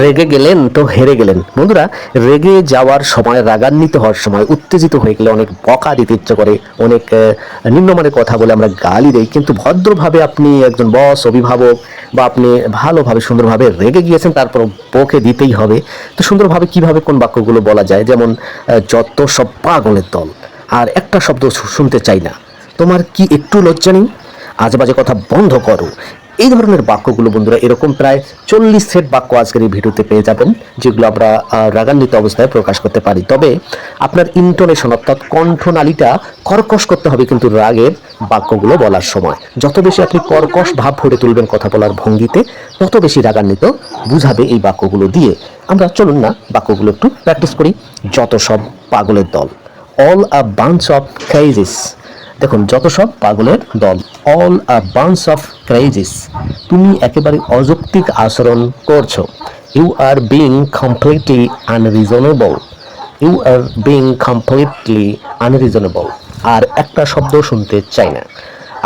রেগে গেলেন তো হেরে গেলেন। বন্ধুরা, রেগে যাওয়ার সময়, রাগান্বিত হওয়ার সময়, উত্তেজিত হয়ে গেলে অনেক বকা দিতে ইচ্ছে করে, অনেক নিম্নমানের কথা বলে আমরা গালি দেই। কিন্তু ভদ্রভাবে আপনি একজন বস, অভিভাবক, বা আপনি ভালোভাবে, সুন্দরভাবে রেগে গিয়েছেন, তারপর বকে দিতেই হবে। তো সুন্দরভাবে কীভাবে কোন বাক্যগুলো বলা যায়? যেমন যত সব পাগলের দল, আর একটা শব্দ শুনতে চাই না। তোমার কি একটু লজ্জা নেই? আজেবাজে কথা বন্ধ করো। এই ধরনের বাক্যগুলো বন্ধুরা এরকম প্রায় চল্লিশ সেট বাক্য আজকের এই ভিডিওতে পেয়ে যাবেন, যেগুলো আমরা রাগান্বিত অবস্থায় প্রকাশ করতে পারি। তবে আপনার ইন্টোনেশন অর্থাৎ কণ্ঠনালীটা কর্কশ করতে হবে কিন্তু রাগের বাক্যগুলো বলার সময়। যত বেশি আপনি কর্কশ ভাব ফুটে তুলবেন কথা বলার ভঙ্গিতে, তত বেশি রাগান্বিত বুঝাবে এই বাক্যগুলো দিয়ে। আমরা চলুন না, বাক্যগুলো একটু প্র্যাকটিস করি। যত সব পাগলের দল। All a bunch of crazies দেখুন, যত সব পাগলের দল all a bunch of crazies তুমি একেবারে অযৌক্তিক আচরণ করছ। You are being completely unreasonable you are being completely unreasonable আর একটা শব্দ শুনতে চাই না।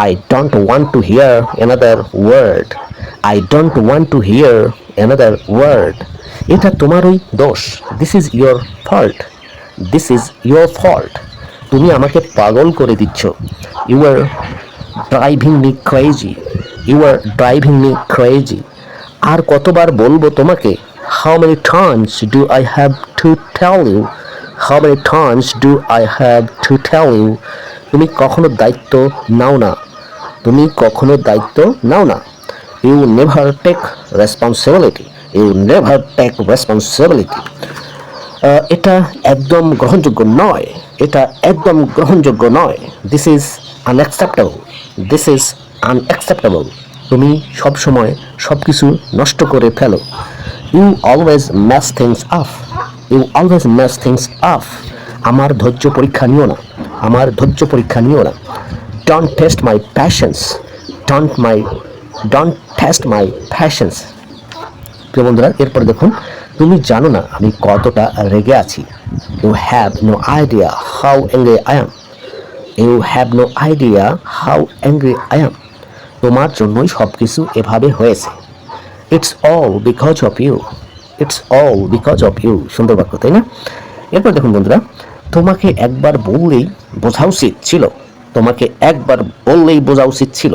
I don't want to hear another word I don't want to hear another word এটা তোমারই দোষ। This is your fault this is your fault তুমি আমাকে পাগল করে দিচ্ছ। You are driving me crazy you are driving me crazy আর কতবার বলব তোমাকে how many times do I have to tell you how many times do I have to tell you তুমি কখনো দায়িত্ব নাও না। তুমি কখনো দায়িত্ব নাও না। You never take responsibility you never take responsibility এটা একদম গ্রহণযোগ্য নয়। এটা একদম গ্রহণযোগ্য নয়। This is unacceptable this is unacceptable তুমি সব সময় সব কিছু নষ্ট করে ফেলো। You always mess things up you always mess things up আমার ধৈর্য পরীক্ষা নিও না। আমার ধৈর্য পরীক্ষা নিও না। Don't test my patience don't my don't test my patience প্রিয় বন্ধুরা, এরপর দেখুন, তুমি জানো না আমি কতটা রেগে আছি। You have no idea how angry I am you have no idea how angry I am তোমার জন্যই সব কিছু এভাবে হয়েছে। It's all because of you it's all because of you সুন্দর বাক্য, তাই না? এরপর দেখুন বন্ধুরা, তোমাকে একবার বললেই বোঝা উচিত ছিল। তোমাকে একবার বললেই বোঝা উচিত ছিল।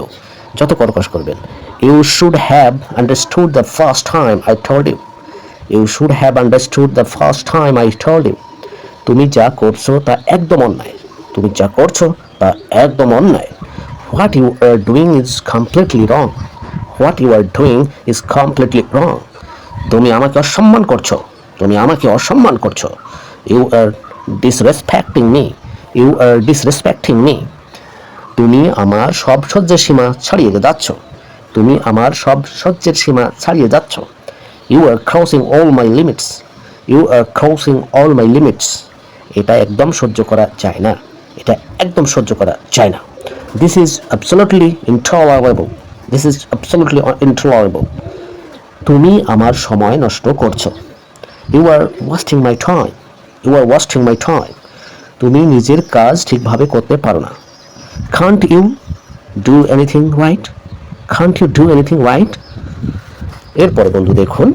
যত কর্কশ করবেন। You should have understood the first time I told you you should have understood the first time I told you তুমি যা করছ তা একদম অন্যায়। তুমি যা করছ তা একদম অন্যায়। What you are doing is completely wrong what you are doing is completely wrong তুমি আমাকে অসম্মান করছ। তুমি আমাকে অসম্মান করছ। You are disrespecting me you are disrespecting me তুমি আমার সব সহ্যের সীমা ছাড়িয়ে যাচ্ছ। তুমি আমার সব সহ্যের সীমা ছাড়িয়ে যাচ্ছ। You are crossing all my limits you are crossing all my limits এটা একদম সহ্য করা যায় না। এটা একদম সহ্য করা যায় না। This is absolutely intolerable this is absolutely intolerable তুমি আমার সময় নষ্ট করছ। You are wasting my time you are wasting my time তুমি নিজের কাজ ঠিকভাবে করতে পারো না। Can't you do anything right? Can't you do anything right? এরপরে বন্ধু দেখুন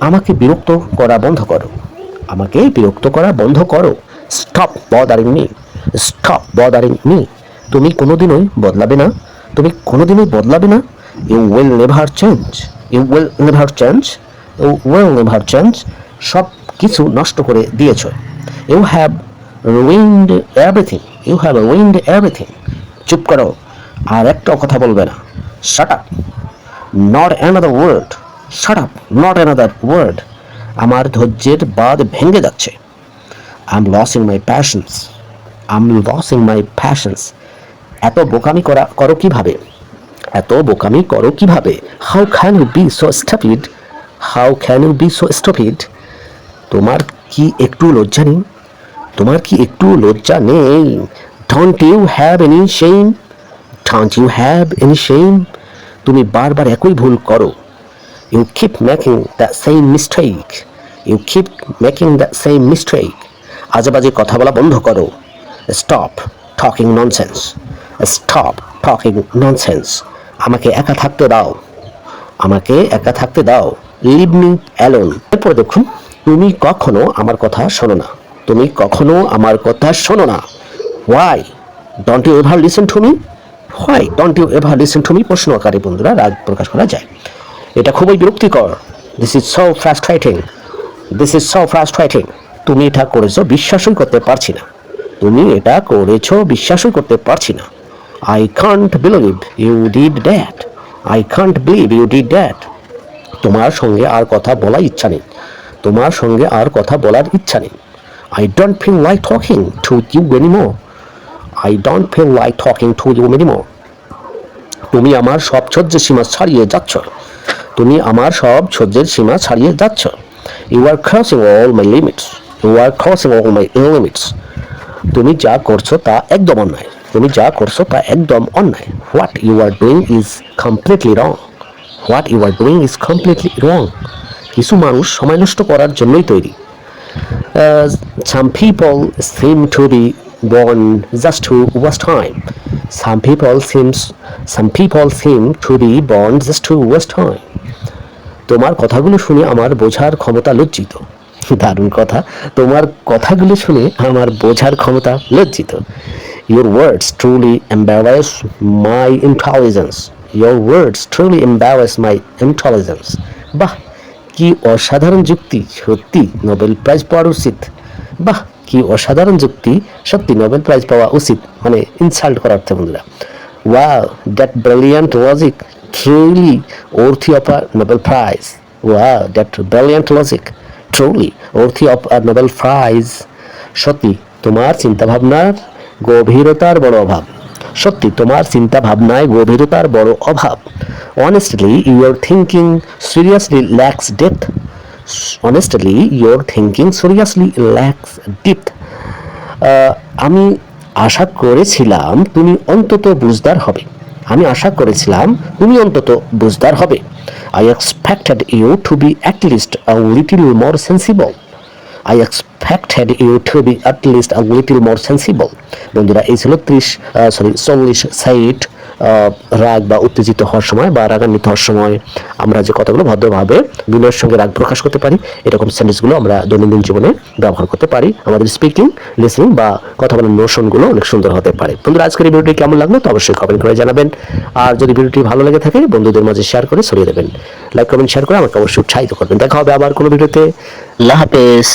আমাকে বিরক্ত করা বন্ধ করো। আমাকে বিরক্ত করা বন্ধ করো। Stop bothering me stop bothering me তুমি কোনোদিনই বদলাবে না। তুমি কোনোদিনই বদলাবে না। You will never change you will never change you will never change সব কিছু নষ্ট করে দিয়েছ। You have ruined everything you have ruined everything চুপ করো। আর একটা কথা বলবে না। Shut up not another word shut up not another word আমার ধৈর্যের বাদ ভেঙে যাচ্ছে। I am losing my patience I am losing my patience এত বোকামি করা, করো কীভাবে? এত বোকামি করো কীভাবে? How can you be so stupid how can you be so stupid তোমার কি একটু লজ্জা নেই? তোমার কি একটু লজ্জা নেই? Don't you have any shame don't you have any shame তুমি বারবার একই ভুল করো। You keep making the same mistake you keep making the same mistake আজেবাজে কথা বলা বন্ধ করো। Stop talking nonsense stop talking nonsense আমাকে একা থাকতে দাও। আমাকে একা থাকতে দাও। লিভ মি অ্যালোন এরপর দেখুন, তুমি কখনো আমার কথা শোনো না। তুমি কখনো আমার কথা শোনো না। Why don't you ever listen to me why don't you ever listen to me প্রশ্ন আকারে বন্ধুরা, রাগ প্রকাশ করা যায়। এটা খুবই বিরক্তিকর। This is so frustrating this is so frustrating তুমি এটা করেছ, বিশ্বাসই করতে পারছি না। তুমি এটা করেছ, বিশ্বাসই করতে পারছি না। I can't believe you did that I can't believe you did that তোমার সঙ্গে আর কথা বলার ইচ্ছা নেই। তোমার সঙ্গে আর কথা বলার ইচ্ছা নেই। I don't feel like talking to you anymore I don't feel like talking to you anymore তুমি আমার সব সহ্যের সীমা ছাড়িয়ে যাচ্ছ। তুমি আমার সব সহ্যের সীমা ছাড়িয়ে যাচ্ছ। You are crossing all my limits you are crossing all my limits তুমি যা করছ তা একদম অন্যায়। তুমি যা করছ তা একদম অন্যায়। What you are doing is completely wrong what you are doing is completely wrong কিছু মানুষ সময় নষ্ট করার জন্যই তৈরি। Some people seem to be born just to waste time. Some people seems, some people seem to be born just to waste time. তোমার কথাগুলো শুনে আমার বোঝার ক্ষমতা লজ্জিত। দারুণ কথা। তোমার কথাগুলো শুনে আমার বোঝার ক্ষমতা লজ্জিত। Your words truly embarrass my intelligence your words truly embarrass my intelligence বাহ, কি অসাধারণ যুক্তি। সত্যি নোবেল প্রাইজ পাওয়ার উচিত। বাহ, কি অসাধারণ যুক্তি। সত্যি নোবেল প্রাইজ পাওয়া উচিত। মানে ইনসাল্ট করার অর্থে, বন্ধুরা। Wow that brilliant logic truly worthy of a Nobel Prize. Wow, that brilliant logic. Truly worthy of a Nobel Prize. সত্যি তোমার চিন্তা ভাবনার গভীরতার বড় অভাব সত্যি তোমার চিন্তা ভাবনায় গভীরতার বড় অভাব honestly your thinking seriously lacks depth honestly your thinking seriously lacks depth আমি আশা করেছিলাম তুমি অন্তত বুঝদার হবে আমি আশা করেছিলাম তুমি অন্তত বুঝদার হবে। I expected you to be at least a little more sensible I expected you to be at least a little more sensible বন্ধুরা, এই ছিল ত্রিশ সরি চল্লিশ সাইট রাগ বা উত্তেজিত হওয়ার সময় বা রাগান্বিত হওয়ার সময় আমরা যে কথাগুলো ভদ্রভাবে বিনয়ের সঙ্গে রাগ প্রকাশ করতে পারি, এরকম সেন্টেন্সগুলো আমরা দৈনন্দিন জীবনে ব্যবহার করতে পারি। আমাদের স্পিকিং লিসনিং বা কথা বলার নোশনগুলো অনেক সুন্দর হতে পারে। বন্ধুরা, আজকের এই ভিডিওটি কেমন লাগল তো অবশ্যই কমেন্ট করে জানাবেন। আর যদি ভিডিওটি ভালো লেগে থাকে, বন্ধুদের মাঝে শেয়ার করে ছড়িয়ে দেবেন। লাইক কমেন্ট শেয়ার করে আমাকে অবশ্যই উৎসাহিত করবেন। দেখা হবে আবার কোনো ভিডিওতে। আল্লাহ হাফেজ।